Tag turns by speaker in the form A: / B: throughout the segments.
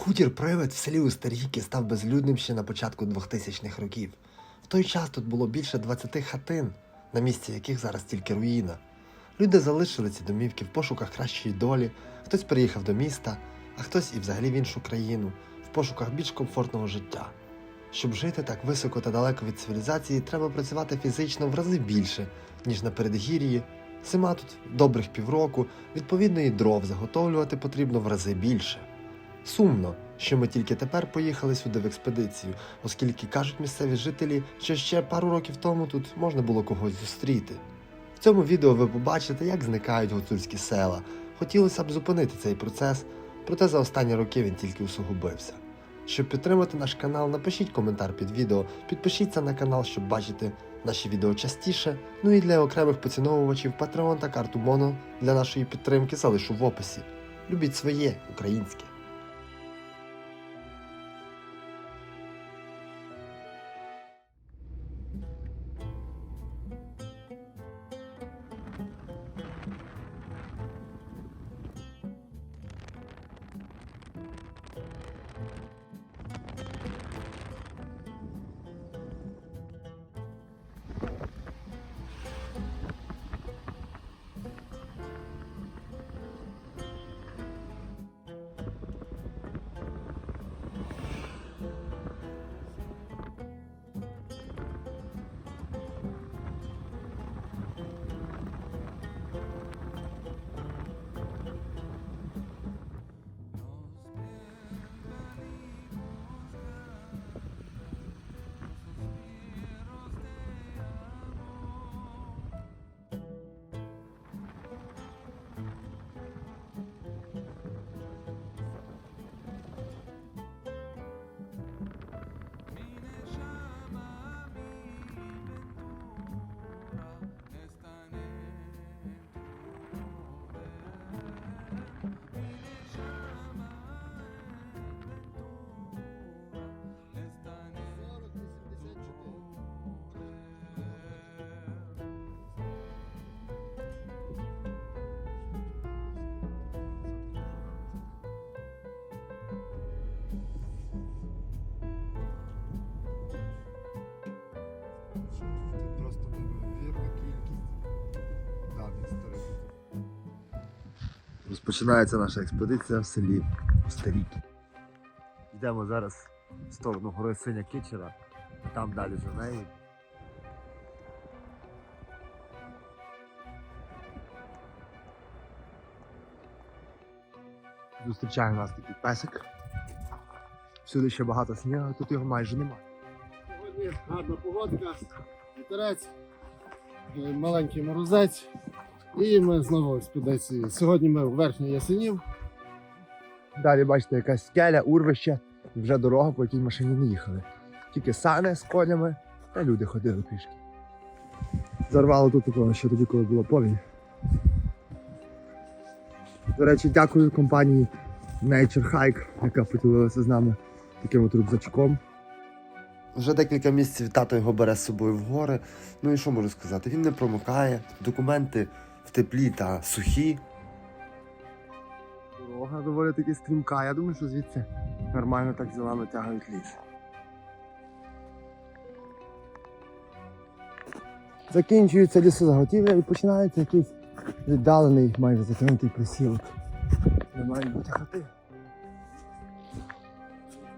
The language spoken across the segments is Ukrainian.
A: Хутір Привид в селі Устергіки став безлюдним ще на початку 2000-х років. В той час тут було більше 20 хатин, на місці яких зараз тільки руїна. Люди залишили ці домівки в пошуках кращої долі, хтось переїхав до міста, а хтось і взагалі в іншу країну, в пошуках більш комфортного життя. Щоб жити так високо та далеко від цивілізації, треба працювати фізично в рази більше, ніж на передгір'ї. Зима тут добрих півроку, відповідно, і дров заготовлювати потрібно в рази більше. Сумно, що ми тільки тепер поїхали сюди в експедицію, оскільки кажуть місцеві жителі, що ще пару років тому тут можна було когось зустріти. В цьому відео ви побачите, як зникають гуцульські села. Хотілося б зупинити цей процес, проте за останні роки він тільки усугубився. Щоб підтримати наш канал, напишіть коментар під відео, підпишіться на канал, щоб бачити наші відео частіше. Ну і для окремих поціновувачів Patreon та карту Моно для нашої підтримки залишу в описі. Любіть своє українське. Розпочинається наша експедиція в селі Старіки. Йдемо зараз в сторону гори Синя Кичера, а там далі за нею. Зустрічає нас такий песик. Всюди ще багато снігу, тут його майже немає.
B: Сьогодні гарна погодка, вітерець, е, маленький морозець. І ми знову в експедиції. Сьогодні ми в верхній Ясенів.
A: Далі бачите, якась скеля, урвище, і вже дорога, по якій машині не їхали. Тільки сани з конями, та люди ходили пішки. Зарвало тут такого ще тоді, коли була повінь. До речі, дякую компанії Nature Hike, яка поділилася з нами таким от рюкзачком. Вже декілька місяців тато його бере з собою в гори. Ну і що можу сказати? Він не промокає, документи в теплі та сухі. Дорога доволі таки стрімка. Я думаю, що звідси нормально так зілами тягають ліс. Закінчується лісозаготівля і починається якийсь віддалений, майже закинутий присілок. Не мають бути хати.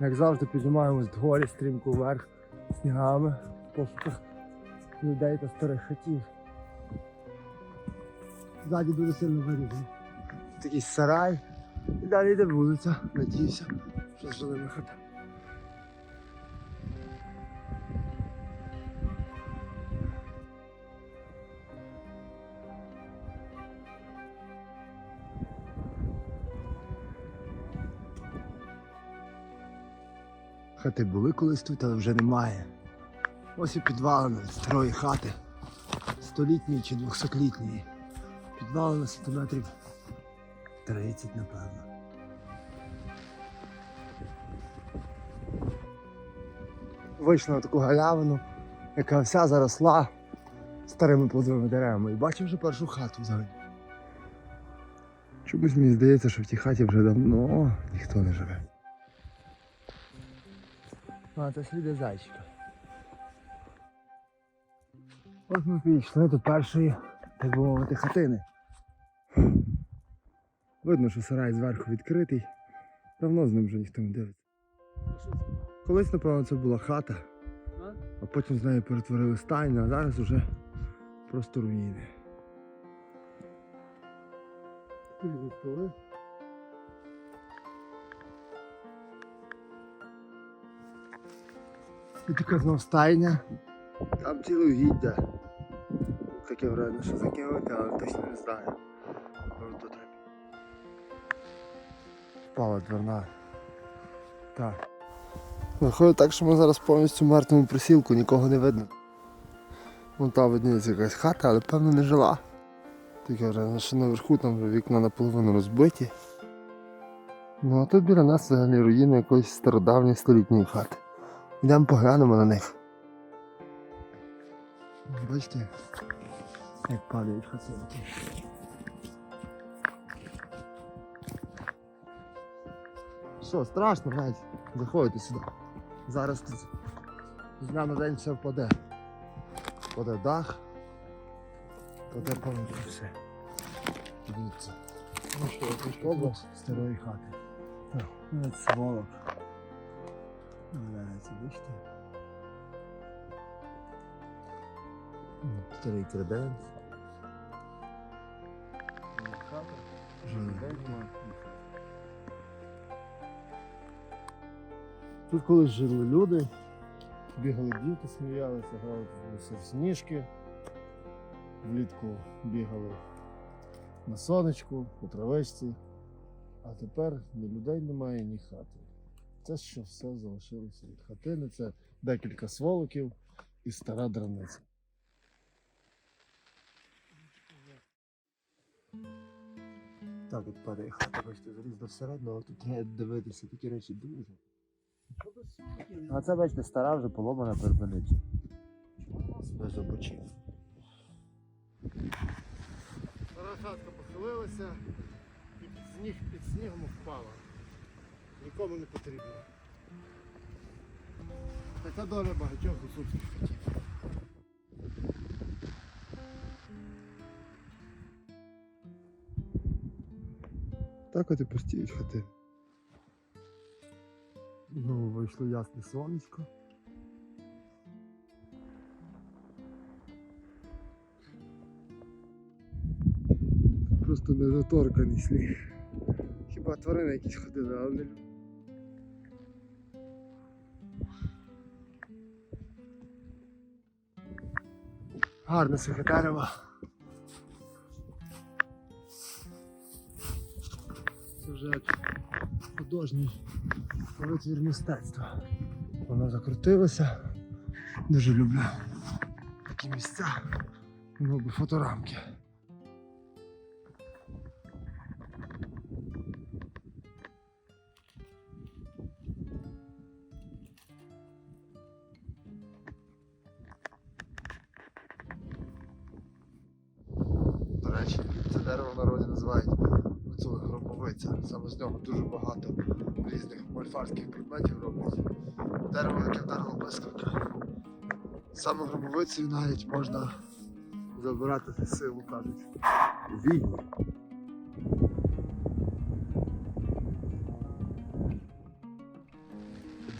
A: Як завжди піднімаємось дгорі стрімко вверх снігами в пошуках людей та старих хатів. Ззаді дуже сильно вирізано. Такий сарай. І далі йде вулиця. Надіюся, що жилими хатами. Хати були колись тут, але вже немає. Ось і підвалини від старої хати. Столітньої чи двохсотлітньої. Підвалина сантиметрів 30, напевно. Вийшли на таку галявину, яка вся заросла старими плодовими деревами. І бачив вже першу хату взагалі. Чомусь мені здається, що в тій хаті вже давно ніхто не живе. А, це сліди зайчика. Ось ми підійшли до першої, так би мовити, хатини. Видно, що сарай зверху відкритий. Давно з ним вже ніхто не дивиться. Колись, напевно, це була хата, а потім з нею перетворили стайню, а зараз уже просто руїни. І така знов стайня. Там ціле угіддя. Таке вредно, що закинути, але точно не знаю. Тут треба. Впала дверна. Так. Виходить так, що ми зараз повністю в мертвому присілку, нікого не видно. Вон там видніється якась хата, але певно не жила. Таке враження, що наверху там вікна наполовину розбиті. Ну а тут біля нас взагалі руїни якоїсь стародавньої столітньої хати. Йдемо поглянемо на них. Бачите, як падають хатинки. Що, страшно, навіть. Заходьте сюди. Зараз тут з дня на день все впаде. Впаде дах. Впаде повністю все. Дивіться. Ну що, область старої хати. Так, навіть сволок. Валяється, бачите? М, Старий креденс. Тут колись жили люди, бігали діти, сміялися, грали в сніжки, влітку бігали на сонечку, по травичці, а тепер ні людей немає, ні хати. Це що все залишилося від хатини, це декілька сволоків і стара драниця. Так, от падає хата, бачите, заліз до всередину, тут треба дивитися, такі речі дуже. А це, бачите, стара вже поломана пербениця. Без обочин.
B: Стара хатка похилилася і під сніг під снігом впала. Нікому не потрібно. Така доля багатьох гусульських хатів.
A: Так от і пустіють хати. Знову вийшло ясне сонечко. Просто недоторканий слід. Хіба тварини якісь ходили, але не. Гарне сухе дерево. Вже художній витвір мистецтва. Воно закрутилося. Дуже люблю такі місця. Воно фоторамки. Саме гробовицею навіть можна забирати силу, кажуть. У війні.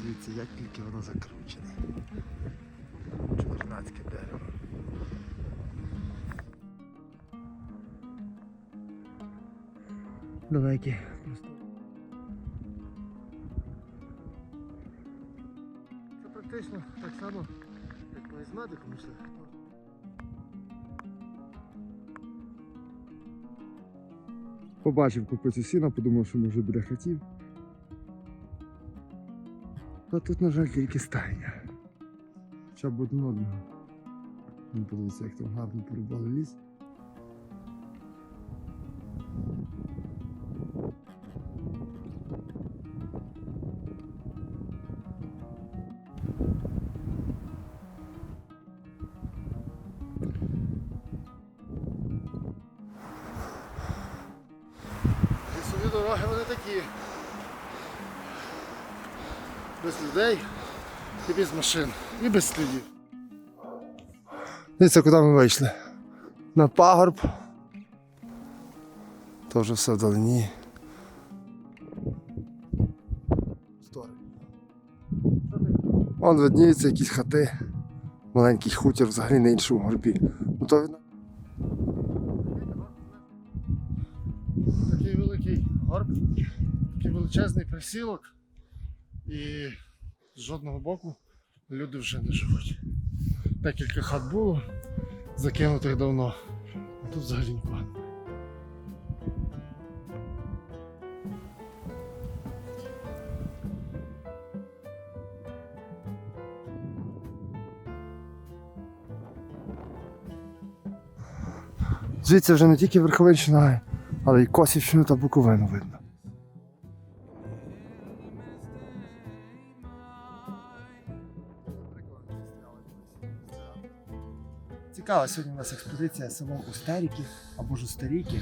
A: Дивіться, як тільки воно закручене. Чудернацьке дерево. Далекі. Ми з медиком. Побачив купицю сіна, подумав, що може буде хотів. Та тут, на жаль, тільки стайня. Хоча б одного. Ну, подивіться, як там гарно порубали ліс.
B: Такі. Без людей. і без машин, і без слідів. Дивіться, куди ми вийшли. На пагорб. Тоже все вдалині. Вон видніються якісь хати. Маленький хутір взагалі на іншому горбі. Ну то величезний присілок. І з жодного боку люди вже не живуть. Декілька хат було, закинутих давно. А тут взагалі нікого. немає. Звідси вже не тільки Верховинщина, але й Косівщину та Буковину видно.
A: Цікава сьогодні у нас експедиція селом Устеріки або ж Устеріки.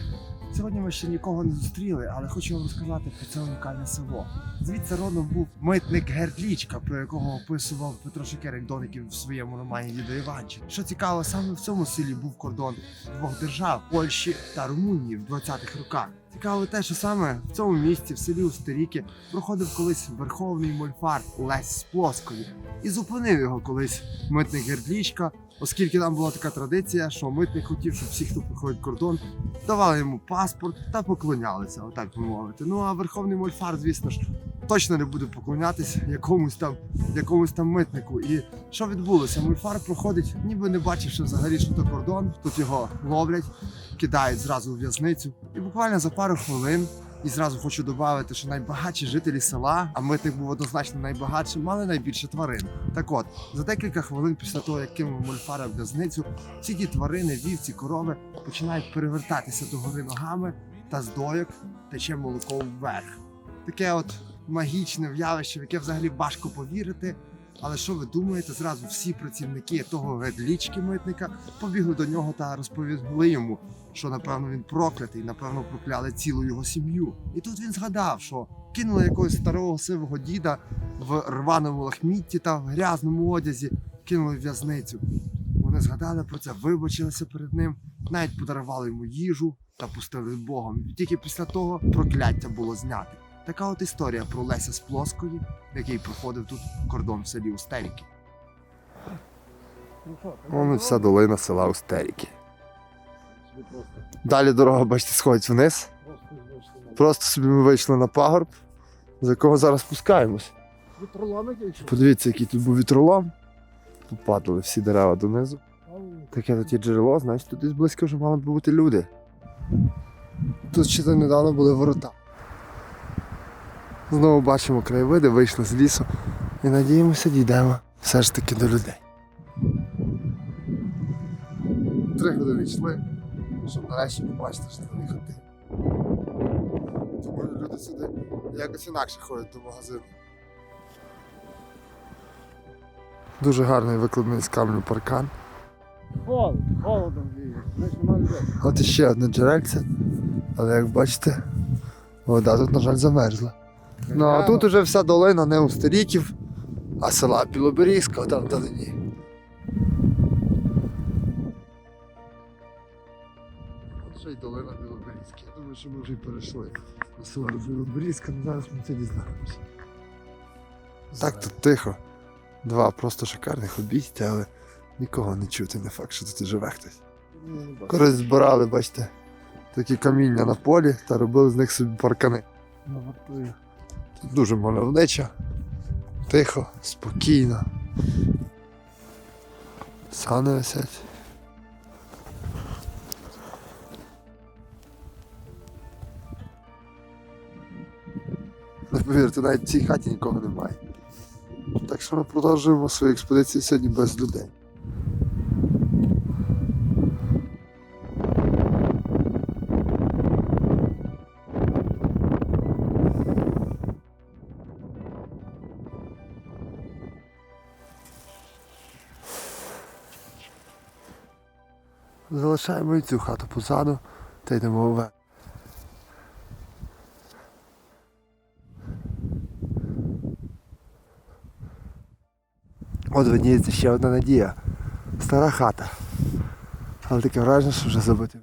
A: Сьогодні ми ще нікого не зустріли, але хочу вам розказати про це унікальне село. Звідси родом був митник Гердлічка, про якого описував Петро Шекерик Доників в своєму романі Дідо Іванчик. Що цікаво, саме в цьому селі був кордон двох держав Польщі та Румунії в 20-х роках. Цікаво те, що саме в цьому місці, в селі Устеріки, проходив колись верховний мольфар Лесь з Плоскої і зупинив його колись митник Гердлічка, оскільки там була така традиція, що митник хотів, щоб всі, хто проходить кордон, давали йому паспорт та поклонялися, отак би мовити. Ну а верховний мольфар, звісно ж, точно не буде поклонятися якомусь там, якомусь там митнику. І що відбулося? Мольфар проходить, ніби не бачивши взагалі, що то кордон. Тут його ловлять, кидають зразу в в'язницю. І буквально за пару хвилин. І зразу хочу додати, що найбагатші жителі села, а митник був однозначно найбагатшим, мали найбільше тварин. Так от, за декілька хвилин після того, як кинув мольфара в в'язницю, всі ті тварини, вівці, корови починають перевертатися догори ногами, та з дойок тече молоко вверх. Таке от магічне явище, в яке взагалі важко повірити. Але що ви думаєте, зразу всі працівники того гедлічки митника побігли до нього та розповіли йому, що напевно він проклятий, напевно, прокляли цілу його сім'ю. І тут він згадав, що кинули якогось старого сивого діда в рваному лахмітті та в грязному одязі, кинули в в'язницю. Вони згадали про це, вибачилися перед ним, навіть подарували йому їжу та пустили Богом. Тільки після того прокляття було знято. Така от історія про Леся з Плоскої, який проходив тут кордон в селі Устеріки.
B: Вон і вся долина села Устеріки. Далі дорога, бачите, сходить вниз. Просто собі ми вийшли на пагорб, з якого зараз спускаємось. Подивіться, який тут був вітролом. Попадали всі дерева донизу. Таке тут є джерело, значить тут десь близько вже мали б бути люди. Тут ще то недавно були ворота. Знову бачимо краєвиди, вийшли з лісу і надіємося, дійдемо все ж таки до людей. Три години йшли, щоб нарешті побачити, що вони хати. Тому люди сюди якось інакше ходять до магазину. Дуже гарний викладений з каменю паркан. Холод, холодом віє. От іще одне джерельце, але як бачите, вода тут, на жаль, замерзла. Ну а тут уже вся долина не у Старіків, а села Білоберізька там вдалині. От ще й долина Білоберізька. Я думаю, що ми вже й перейшли до села Білоберізька, але зараз ми це дізнаємося. Так тут тихо. Два просто шикарних обійстя, але нікого не чути, не факт, що тут живе хтось. Колись збирали, бачите, такі каміння на полі та робили з них собі паркани. Тут дуже мальовнича, тихо, спокійно. Сани висять. Не повірте, навіть в цій хаті нікого немає. Так що ми продовжуємо свою експедицію сьогодні без людей. Залишаємо і цю хату позаду та йдемо вверх.
A: От видніється ще одна надія. Стара хата. Але таке враження, що вже забути.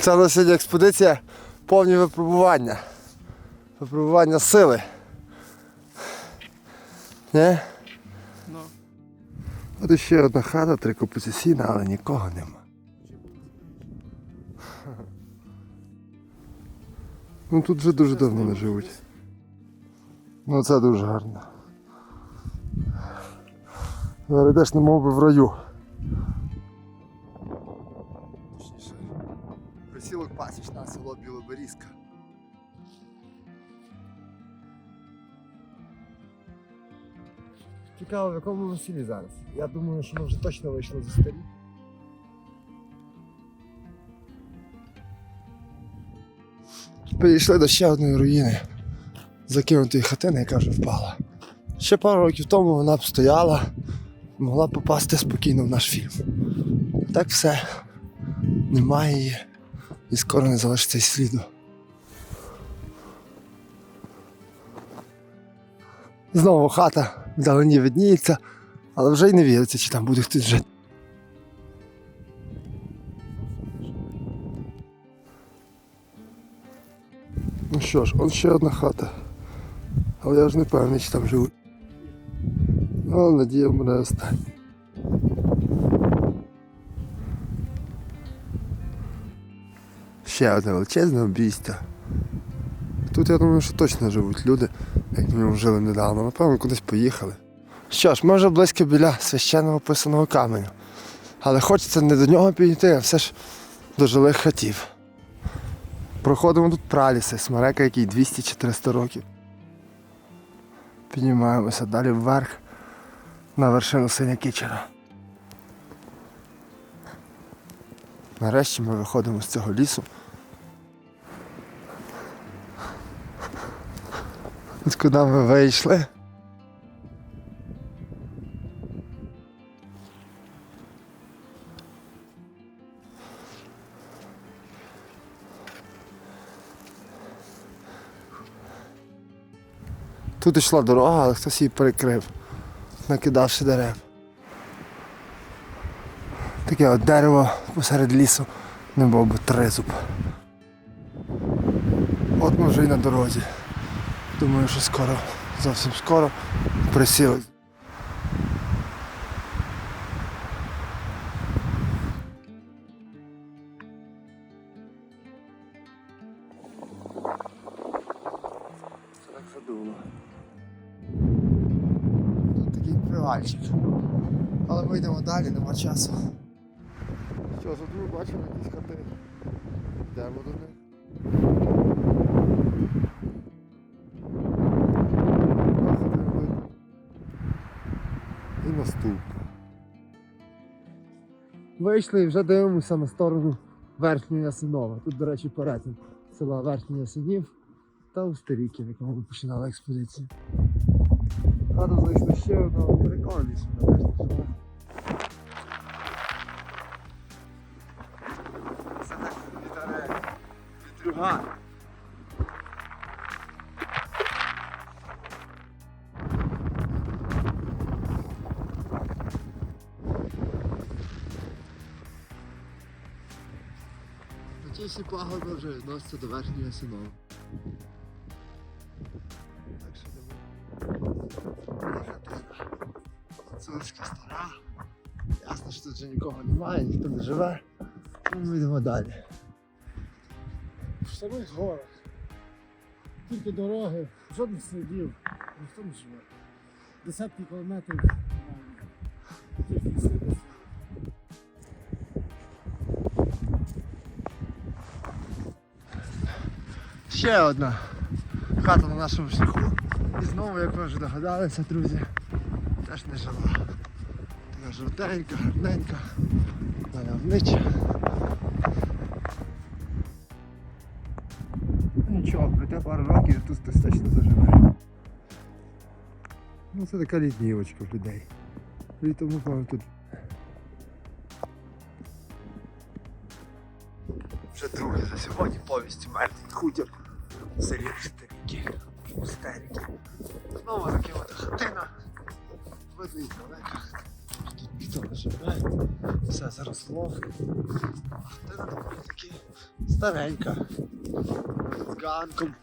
A: Це у нас сьогодні експедиція повні випробування. Випробування сили. Не?
C: Ну.
A: От іще одна хата, три копиці але нікого нема. Ну тут вже дуже давно не живуть. Ну це дуже гарно. Зараз йдеш немов би в раю. Цікаво, в якому ми селі зараз. Я думаю, що ми вже точно вийшли за старі. Підійшли до ще одної руїни, закинутої хатини, яка вже впала. Ще пару років тому вона б стояла, могла попасти спокійно в наш фільм. Так все, немає її і скоро не залишиться й сліду. Знову хата вдалині видніється, але вже й не віриться, чи там буде хтось жити. Ну що ж, он ще одна хата. Але я ж не певний, чи там живуть. Ну, надія буде остання. Ще одне величезне обійстя. Тут я думаю, що точно живуть люди, Як мінімум жили недавно. Напевно, кудись поїхали. Що ж, ми вже близько біля священного писаного каменю. Але хочеться не до нього підійти, а все ж до жилих хатів. Проходимо тут праліси, смерека, який 200-400 років. Піднімаємося далі вверх на вершину синя кічера. Нарешті ми виходимо з цього лісу. От куди ми вийшли. Тут йшла дорога, але хтось її перекрив, накидавши дерев. Таке от дерево посеред лісу, не був би тризуб. От ми вже й на дорозі. Думаю, що скоро, зовсім скоро присіли. Вийшли і вже дивимося на сторону Верхнього Ясинова. Тут, до речі, перетин села Верхній Ясинів та Устеріки, в якому ми починали експедицію. Хату знайшли ще одного переконаність нарешті. що Це так вітаре. Вітрюган. Всі пагорби вже відносяться до верхньої Ясинова. Так що. Цурська стара. Ясно, що тут вже нікого немає, ніхто не живе. Ну, Ми йдемо далі.
B: В самих горах. Тільки дороги, жодних слідів, ніхто не живе. Десятки кілометрів.
A: Ще одна хата на нашому шляху. І знову, як ви вже догадалися, друзі, теж не жила. Така жовтенька, гарненька, мальовнича. Ну, Нічого, пройде пару років і тут хтось заживе. Ну це така літнівочка в людей. Літом, напевно, тут. Вже другий за сьогодні повістю мертвий хутір. Селі Устеріки. Устеріки. Знову закинута хатина. Видно і далеко. Тут ніхто не живе. Все заросло. Хатина доволі таки старенька. З ганком.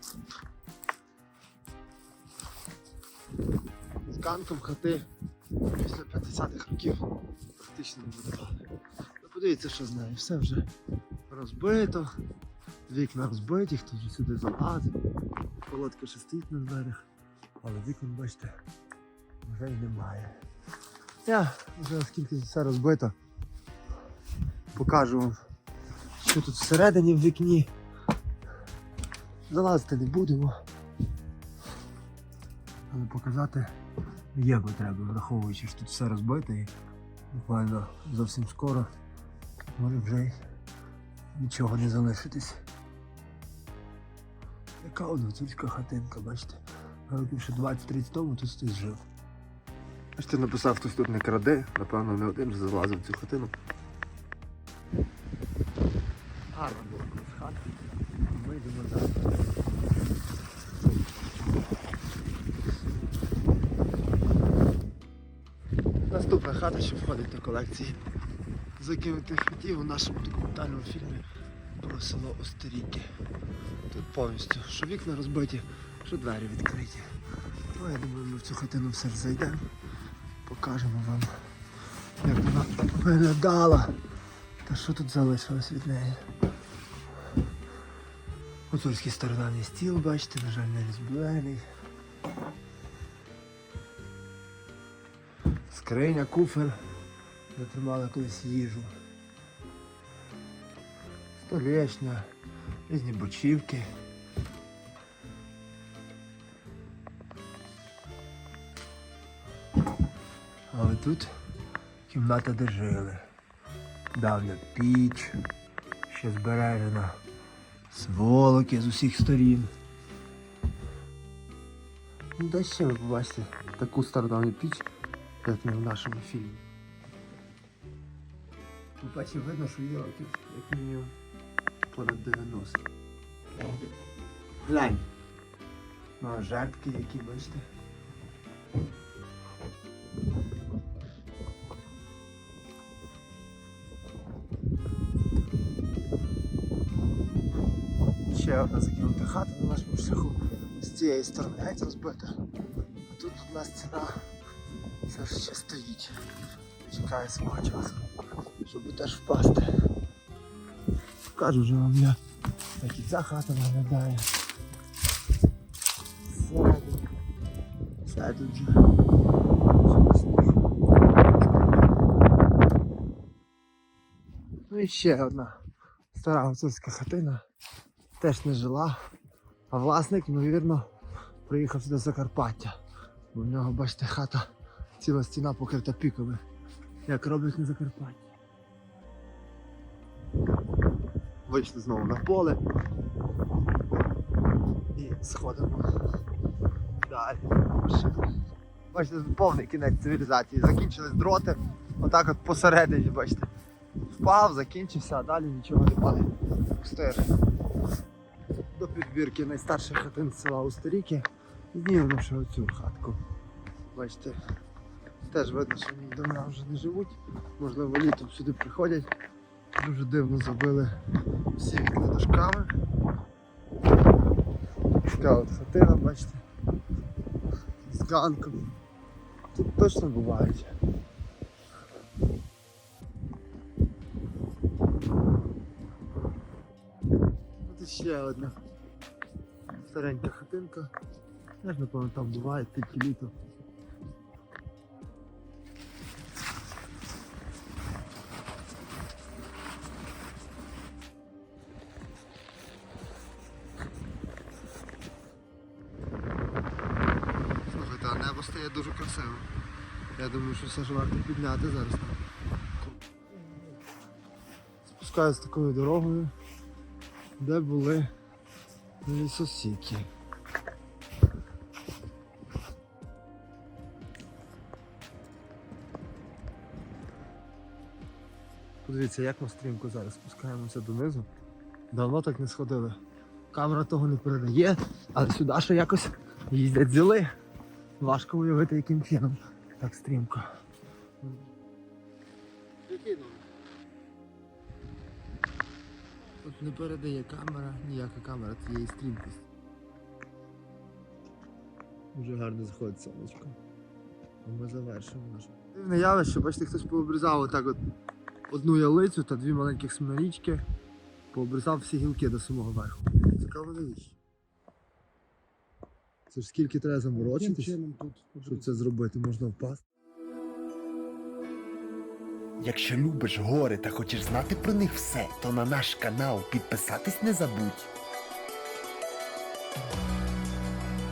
A: З ганком хати після 50-х років практично не будували. Ну, подивіться, що з. Все вже розбито. Вікна розбиті, хто сюди залазить. Колодка ще стоїть на дверях, але вікон, бачите, вже й немає. Я вже оскільки все розбито, покажу вам, що тут всередині в вікні. Залазити не будемо. Але показати є потреба, враховуючи, що тут все розбите і буквально зовсім скоро може вже нічого не залишитись. Яка от гуцульська хатинка, бачите? Ще 20-30 тому тут хтось жив.
B: Бачите, написав хтось тут не краде, напевно, не один залазив в цю хатину.
A: Гарно було хата. Ми йдемо далі. Наступна хата, що входить до колекції закинутих хатів у нашому документальному фільмі про село Остеріки. Тут повністю що вікна розбиті, що двері відкриті. Ну, я думаю, ми в цю хатину все зайдемо. Покажемо вам, як вона виглядала. Та що тут залишилось від неї? Гуцульський стародавній стіл, бачите, на жаль, не розбирений. Скриня, куфер, де тримали колись їжу. Столешня, різні бочівки. Але тут кімната, де жили. Давня піч, ще збережена. Сволоки з усіх сторін. Ну, де ще ви побачите таку стародавню піч, як не в нашому фільмі. По-перше, видно, що є років, як мінімум, понад 90. Глянь. Ну, а жертки, які бачите. Ще одна закинута хата на нашому шляху з цієї сторони геть розбита. А тут одна стіна все ж ще стоїть. Чекає свого часу, щоб теж впасти. Покажу вже вам я, і ця хата виглядає. Все тут вже. Ну і ще одна стара гуцульська хатина теж не жила, а власник, ймовірно, приїхав сюди з Закарпаття. Бо в нього, бачите, хата, ціла стіна покрита піками, як роблять на Закарпатті. Вийшли знову на поле і сходимо далі. Бачите, повний кінець цивілізації. Закінчились дроти, отак от посередині, бачите. Впав, закінчився, а далі нічого немає. Пустир до підбірки найстарших хатин села Устеріки. Знімемо ще оцю хатку. Бачите, теж видно, що ній давно вже не живуть. Можливо, літом сюди приходять. Дуже дивно забили всі вікна дошками. Така от хатина, бачите. З ганком. Тут точно бувають. Тут ще одна старенька хатинка. Теж, напевно, там буває тільки літо. Я думаю, що все ж варто підняти зараз. Спускаюсь такою дорогою, де були лісосіки. Подивіться, як ми стрімко зараз спускаємося донизу. Давно так не сходили Камера того не передає, але сюди ще якось їздять зіли. Важко уявити, яким чином. Так стрімко. Тут не передає камера, ніяка камера цієї стрімкості. Дуже гарно заходить сонечко. А ми завершимо наше. Дивне явище, бачите, хтось пообрізав отак от одну ялицю та дві маленьких смирічки. Пообрізав всі гілки до самого верху. Цікаво навіщо? Це ж скільки треба заморочитись, щоб це зробити, можна впасти.
D: Якщо любиш гори та хочеш знати про них все, то на наш канал підписатись не забудь.